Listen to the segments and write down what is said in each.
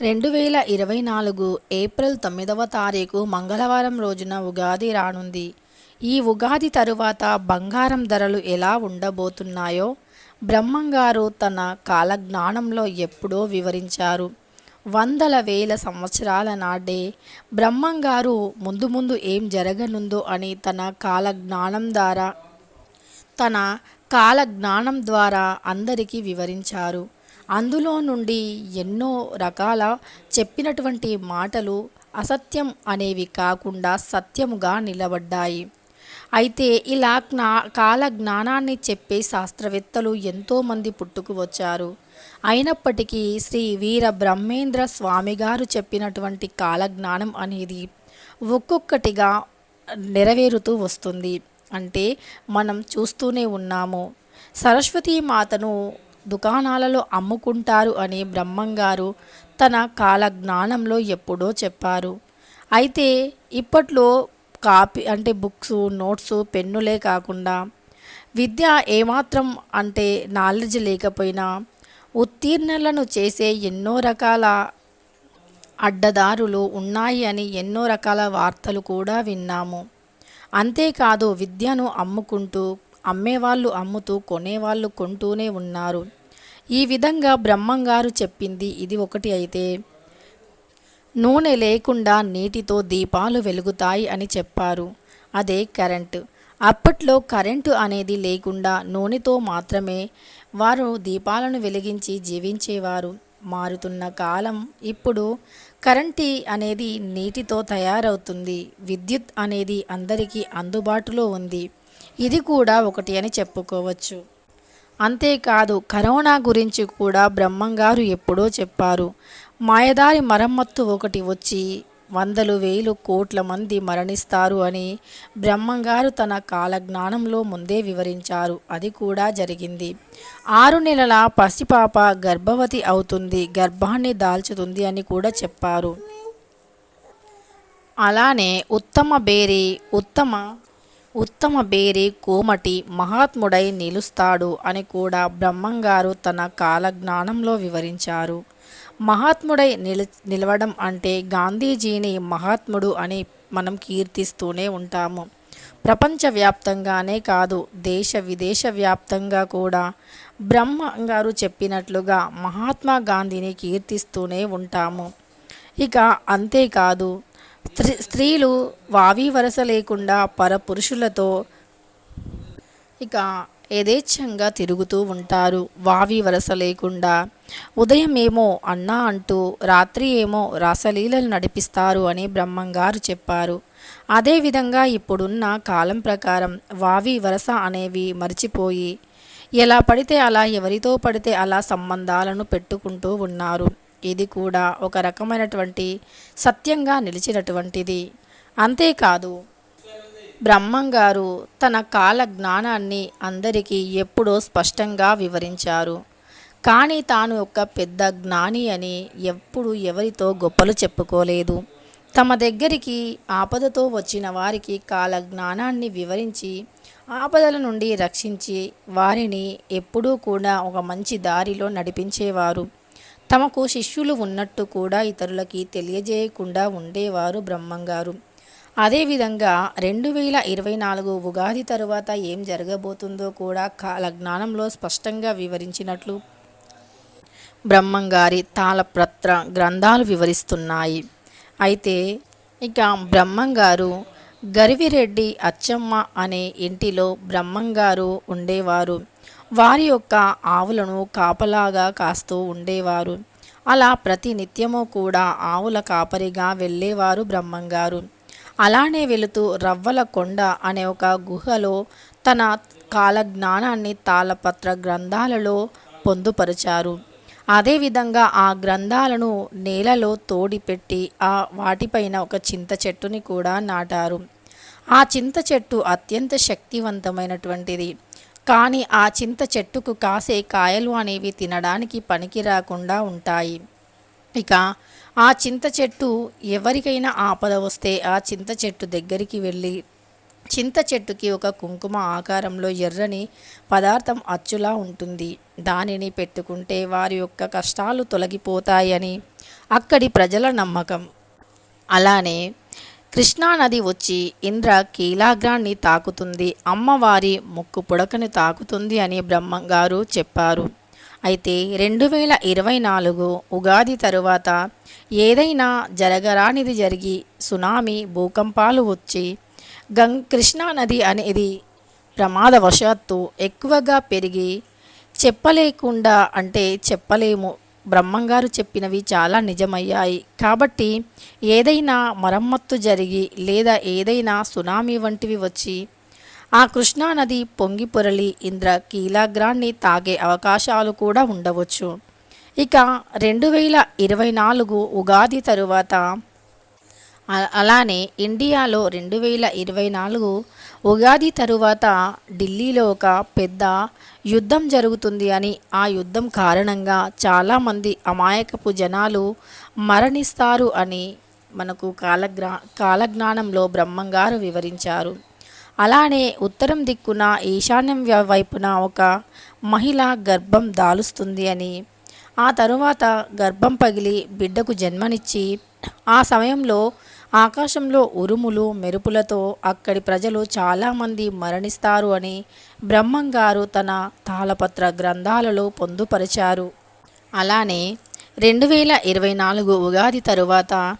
రెండు వేల ఇరవై నాలుగు ఏప్రిల్ తొమ్మిదవ తారీఖు మంగళవారం రోజున ఉగాది రానుంది. ఈ ఉగాది తరువాత బంగారం ధరలు ఎలా ఉండబోతున్నాయో బ్రహ్మంగారు తన కాలజ్ఞానంలో ఎప్పుడో వివరించారు. వందల వేల సంవత్సరాల నాడే బ్రహ్మంగారు ముందు ముందు ఏం జరగనుందో అని తన కాలజ్ఞానం ద్వారా తన కాలజ్ఞానం ద్వారా అందరికీ వివరించారు. అందులో నుండి ఎన్నో రకాల చెప్పినటువంటి మాటలు అసత్యం అనేవి కాకుండా సత్యముగా నిలబడ్డాయి. అయితే ఇలా జ్ఞా కాల జ్ఞానాన్ని చెప్పే శాస్త్రవేత్తలు ఎంతోమంది పుట్టుకు వచ్చారు. అయినప్పటికీ శ్రీ వీర బ్రహ్మేంద్ర స్వామి గారు చెప్పినటువంటి కాలజ్ఞానం అనేది ఒక్కొక్కటిగా నెరవేరుతూ వస్తుంది. అంటే మనం చూస్తూనే ఉన్నాము. సరస్వతీ మాతను దుకాణాలలో అమ్ముకుంటారు అని బ్రహ్మంగారు తన కాలజ్ఞానంలో ఎప్పుడో చెప్పారు. అయితే ఇప్పట్లో కాపీ అంటే బుక్స్ నోట్స్ పెన్నులే కాకుండా విద్య ఏమాత్రం అంటే నాలెడ్జ్ లేకపోయినా ఉత్తీర్ణలను చేసే ఎన్నో రకాల అడ్డదారులు ఉన్నాయి అని ఎన్నో రకాల వార్తలు కూడా విన్నాము. అంతేకాదు విద్యను అమ్ముకుంటూ అమ్మేవాళ్ళు అమ్ముతూ కొనేవాళ్ళు కొంటూనే ఉన్నారు. ఈ విధంగా బ్రహ్మంగారు చెప్పింది. ఇది ఒకటి అయితే నూనె లేకుండా నీటితో దీపాలు వెలుగుతాయి అని చెప్పారు. అదే కరెంటు. అప్పట్లో కరెంటు అనేది లేకుండా నూనెతో మాత్రమే వారు దీపాలను వెలిగించి జీవించేవారు. మారుతున్న కాలం ఇప్పుడు కరెంటు అనేది నీటితో తయారవుతుంది. విద్యుత్ అనేది అందరికీ అందుబాటులో ఉంది. ఇది కూడా ఒకటి అని చెప్పుకోవచ్చు. అంతేకాదు కరోనా గురించి కూడా బ్రహ్మంగారు ఎప్పుడో చెప్పారు. మాయదారి మరమ్మత్తు ఒకటి వచ్చి వందలు వేలు కోట్ల మంది మరణిస్తారు అని బ్రహ్మంగారు తన కాలజ్ఞానంలో ముందే వివరించారు. అది కూడా జరిగింది. ఆరు నెలల పసిపాప గర్భవతి అవుతుంది గర్భాన్ని దాల్చుతుంది అని కూడా చెప్పారు. అలానే ఉత్తమ బేరి ఉత్తమ ఉత్తమ బేరి కోమటి మహాత్ముడై నిలుస్తాడు అని కూడా బ్రహ్మంగారు తన కాలజ్ఞానంలో వివరించారు. మహాత్ముడై నిల్ నిలవడం అంటే గాంధీజీని మహాత్ముడు అని మనం కీర్తిస్తూనే ఉంటాము. ప్రపంచవ్యాప్తంగానే కాదు దేశ విదేశ వ్యాప్తంగా కూడా బ్రహ్మంగారు చెప్పినట్లుగా మహాత్మా గాంధీని కీర్తిస్తూనే ఉంటాము. ఇక అంతేకాదు స్త్రీ స్త్రీలు వావి వరస లేకుండా పరపురుషులతో ఇక యథేచ్ఛంగా తిరుగుతూ ఉంటారు. వావి వరస లేకుండా ఉదయం ఏమో అన్నా అంటూ రాత్రి ఏమో రాసలీలలు నడిపిస్తారు అని బ్రహ్మంగారు చెప్పారు. అదేవిధంగా ఇప్పుడున్న కాలం ప్రకారం వావి వరస అనేవి మర్చిపోయి ఎలా పడితే అలా ఎవరితో పడితే అలా సంబంధాలను పెట్టుకుంటూ ఉన్నారు. ఇది కూడా ఒక రకమైనటువంటి సత్యంగా నిలిచినటువంటిది. అంతేకాదు బ్రహ్మంగారు తన కాల జ్ఞానాన్ని అందరికీ ఎప్పుడో స్పష్టంగా వివరించారు. కానీ తాను ఒక పెద్ద జ్ఞాని అని ఎప్పుడు ఎవరితో గొప్పలు చెప్పుకోలేదు. తమ దగ్గరికి ఆపదతో వచ్చిన వారికి కాల జ్ఞానాన్ని వివరించి ఆపదల నుండి రక్షించి వారిని ఎప్పుడూ కూడా ఒక మంచి దారిలో నడిపించేవారు. తమకు శిష్యులు ఉన్నట్టు కూడా ఇతరులకి తెలియజేయకుండా ఉండేవారు బ్రహ్మంగారు. అదేవిధంగా రెండు వేల ఇరవై నాలుగు ఉగాది తరువాత ఏం జరగబోతుందో కూడా కాలజ్ఞానంలో స్పష్టంగా వివరించినట్లు బ్రహ్మంగారి తాళప్రత్ర గ్రంథాలు వివరిస్తున్నాయి. అయితే ఇక బ్రహ్మంగారు గరివిరెడ్డి అచ్చమ్మ అనే ఇంటిలో బ్రహ్మంగారు ఉండేవారు. వారి యొక్క ఆవులను కాపలాగా కాస్తూ ఉండేవారు. అలా ప్రతి నిత్యము కూడా ఆవుల కాపరిగా వెళ్ళేవారు బ్రహ్మంగారు. అలానే వెళుతూ రవ్వల కొండ అనే ఒక గుహలో తన కాల జ్ఞానాన్ని తాళపత్ర గ్రంథాలలో పొందుపరిచారు. అదేవిధంగా ఆ గ్రంథాలను నేలలో తోడిపెట్టి ఆ వాటిపైన ఒక చింత చెట్టుని కూడా నాటారు. ఆ చింత చెట్టు అత్యంత శక్తివంతమైనటువంటిది. కానీ ఆ చింత చెట్టుకు కాసే కాయలు అనేవి తినడానికి పనికి రాకుండా ఉంటాయి. ఇక ఆ చింత చెట్టు ఎవరికైనా ఆపద వస్తే ఆ చింత చెట్టు దగ్గరికి వెళ్ళి చింత చెట్టుకి ఒక కుంకుమ ఆకారంలో ఎర్రని పదార్థం అచ్చులా ఉంటుంది. దానిని పెట్టుకుంటే వారి యొక్క కష్టాలు తొలగిపోతాయని అక్కడి ప్రజల నమ్మకం. అలానే కృష్ణానది వచ్చి ఇంద్ర కీలాగ్రాన్ని తాకుతుంది అమ్మవారి ముక్కు పుడకని తాకుతుంది అని బ్రహ్మంగారు చెప్పారు. అయితే రెండు వేల ఇరవై నాలుగు ఉగాది తరువాత ఏదైనా జరగరానిది జరిగి సునామీ భూకంపాలు వచ్చి గం కృష్ణానది అనేది ప్రమాదవశాత్తు ఎక్కువగా పెరిగి చెప్పలేకుండా అంటే చెప్పలేము బ్రహ్మంగారు చెప్పినవి చాలా నిజమయ్యాయి. కాబట్టి ఏదైనా మరమ్మత్తు జరిగి లేదా ఏదైనా సునామీ వంటివి వచ్చి ఆ కృష్ణానది పొంగి పొరలి ఇంద్ర కీలాగ్రాన్ని తాగే అవకాశాలు కూడా ఉండవచ్చు. ఇక రెండు వేల ఇరవై నాలుగు ఉగాది తరువాత అలానే ఇండియాలో రెండు వేల ఇరవై నాలుగు ఉగాది తరువాత ఢిల్లీలో ఒక పెద్ద యుద్ధం జరుగుతుంది అని ఆ యుద్ధం కారణంగా చాలామంది అమాయకపు జనాలు మరణిస్తారు అని మనకు కాలజ్ఞా కాలజ్ఞానంలో బ్రహ్మంగారు వివరించారు. అలానే ఉత్తరం దిక్కున ఈశాన్యం వైపున ఒక మహిళ గర్భం దాలుస్తుంది అని ఆ తరువాత గర్భం పగిలి బిడ్డకు జన్మనిచ్చి ఆ సమయంలో ఆకాశంలో ఉరుములు మెరుపులతో అక్కడి ప్రజలు చాలామంది మరణిస్తారు అని బ్రహ్మంగారు తన తాళపత్ర గ్రంథాలలో పొందుపరిచారు. అలానే రెండు వేల ఇరవై నాలుగు ఉగాది తరువాత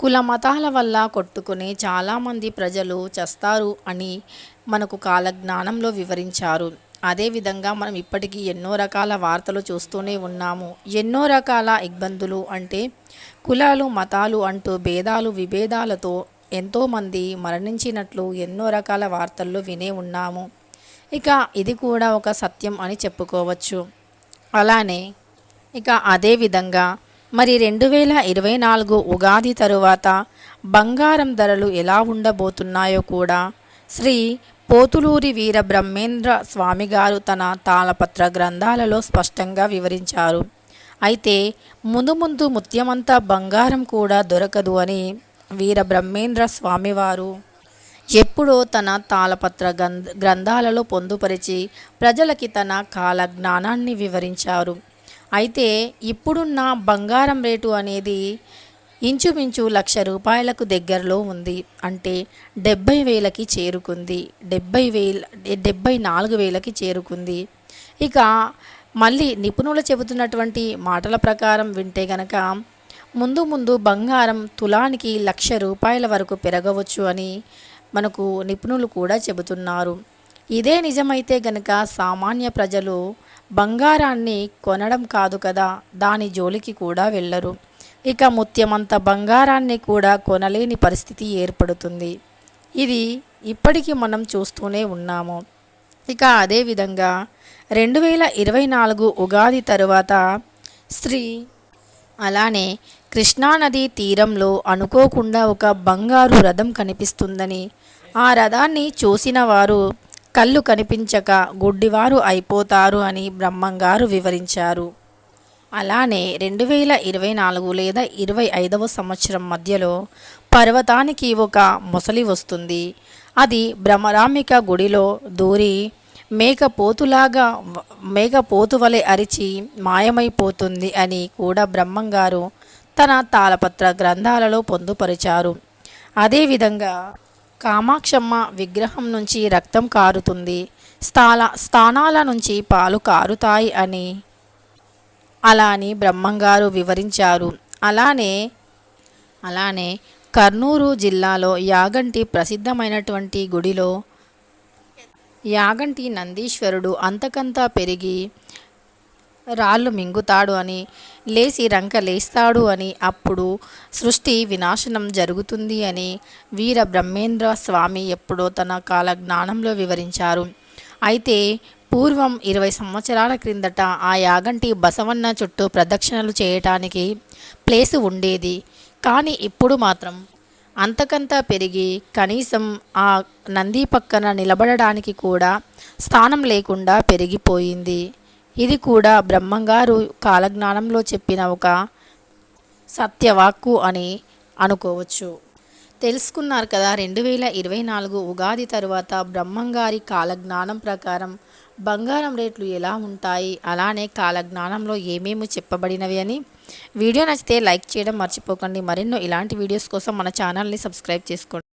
కుల మతాల వల్ల కొట్టుకుని చాలామంది ప్రజలు చస్తారు అని మనకు కాలజ్ఞానంలో వివరించారు. అదేవిధంగా మనం ఇప్పటికీ ఎన్నో రకాల వార్తలు చూస్తూనే ఉన్నాము. ఎన్నో రకాల ఇబ్బందులు అంటే కులాలు మతాలు అంటూ భేదాలు విభేదాలతో ఎంతోమంది మరణించినట్లు ఎన్నో రకాల వార్తల్లో వినే ఉన్నాము. ఇక ఇది కూడా ఒక సత్యం అని చెప్పుకోవచ్చు. అలానే ఇక అదే విధంగా మరి రెండు వేల ఇరవై నాలుగు ఉగాది తరువాత బంగారం ధరలు ఎలా ఉండబోతున్నాయో కూడా శ్రీ పోతులూరి వీర బ్రహ్మేంద్ర స్వామిగారు తన తాళపత్ర గ్రంథాలలో స్పష్టంగా వివరించారు. అయితే ముందు ముందు ముత్యమంతా బంగారం కూడా దొరకదు అని వీర బ్రహ్మేంద్ర స్వామివారు ఎప్పుడో తన తాళపత్ర గ్రంథాలలో పొందుపరిచి ప్రజలకి తన కాల జ్ఞానాన్ని వివరించారు. అయితే ఇప్పుడున్న బంగారం రేటు అనేది ఇంచుమించు లక్ష రూపాయలకు దగ్గరలో ఉంది. అంటే డెబ్బై వేలకి చేరుకుంది. డెబ్బై వేల డెబ్బై నాలుగు వేలకి చేరుకుంది. ఇక మళ్ళీ నిపుణులు చెబుతున్నటువంటి మాటల ప్రకారం వింటే గనక ముందు ముందు బంగారం తులానికి లక్ష రూపాయల వరకు పెరగవచ్చు అని మనకు నిపుణులు కూడా చెబుతున్నారు. ఇదే నిజమైతే గనక సామాన్య ప్రజలు బంగారాన్ని కొనడం కాదు కదా దాని జోలికి కూడా వెళ్ళరు. ఇక ముత్యమంత బంగారాన్ని కూడా కొనలేని పరిస్థితి ఏర్పడుతుంది. ఇది ఇప్పటికీ మనం చూస్తూనే ఉన్నాము. ఇక అదేవిధంగా రెండు వేల ఇరవై నాలుగు ఉగాది తరువాత స్త్రీ అలానే కృష్ణానది తీరంలో అనుకోకుండా ఒక బంగారు రథం కనిపిస్తుందని ఆ రథాన్ని చూసిన వారు కళ్ళు కనిపించక గుడ్డివారు అయిపోతారు అని బ్రహ్మంగారు వివరించారు. అలానే రెండు వేల ఇరవై నాలుగు లేదా ఇరవై ఐదవ సంవత్సరం మధ్యలో పర్వతానికి ఒక మొసలి వస్తుంది. అది భ్రమరామిక గుడిలో దూరి మేకపోతులాగా మేకపోతు వలె అరిచి మాయమైపోతుంది అని కూడా బ్రహ్మంగారు తన తాళపత్ర గ్రంథాలలో పొందుపరిచారు. అదేవిధంగా కామాక్షమ్మ విగ్రహం నుంచి రక్తం కారుతుంది. స్థాల స్థానాల నుంచి పాలు కారుతాయి అని అలా అని బ్రహ్మంగారు వివరించారు. అలానే అలానే కర్నూలు జిల్లాలో యాగంటి ప్రసిద్ధమైనటువంటి గుడిలో యాగంటి నందీశ్వరుడు అంతకంతా పెరిగి రాళ్ళు మింగుతాడు అని లేచి రంక లేస్తాడు అని అప్పుడు సృష్టి వినాశనం జరుగుతుంది అని వీర బ్రహ్మేంద్ర స్వామి ఎప్పుడో తన కాల జ్ఞానంలో వివరించారు. అయితే పూర్వం ఇరవై సంవత్సరాల క్రిందట ఆ యాగంటి బసవన్న చుట్టూ ప్రదక్షిణలు చేయటానికి ప్లేసు ఉండేది. కానీ ఇప్పుడు మాత్రం అంతకంతా పెరిగి కనీసం ఆ నంది పక్కన నిలబడడానికి కూడా స్థానం లేకుండా పెరిగిపోయింది. ఇది కూడా బ్రహ్మంగారు కాలజ్ఞానంలో చెప్పిన ఒక సత్యవాక్కు అని అనుకోవచ్చు. తెలుసుకున్నారు కదా రెండు వేల ఇరవై నాలుగు ఉగాది తరువాత బ్రహ్మంగారి కాలజ్ఞానం ప్రకారం బంగారం రేట్లు ఎలా ఉంటాయి? అలానే కాలజ్ఞానంలో ఏమేమి చెప్పబడినవి అని. వీడియో నచ్చితే లైక్ చేయడం మర్చిపోకండి. మరెన్నో ఇలాంటి వీడియోస్ కోసం మన ఛానల్ని సబ్స్క్రైబ్ చేసుకోండి.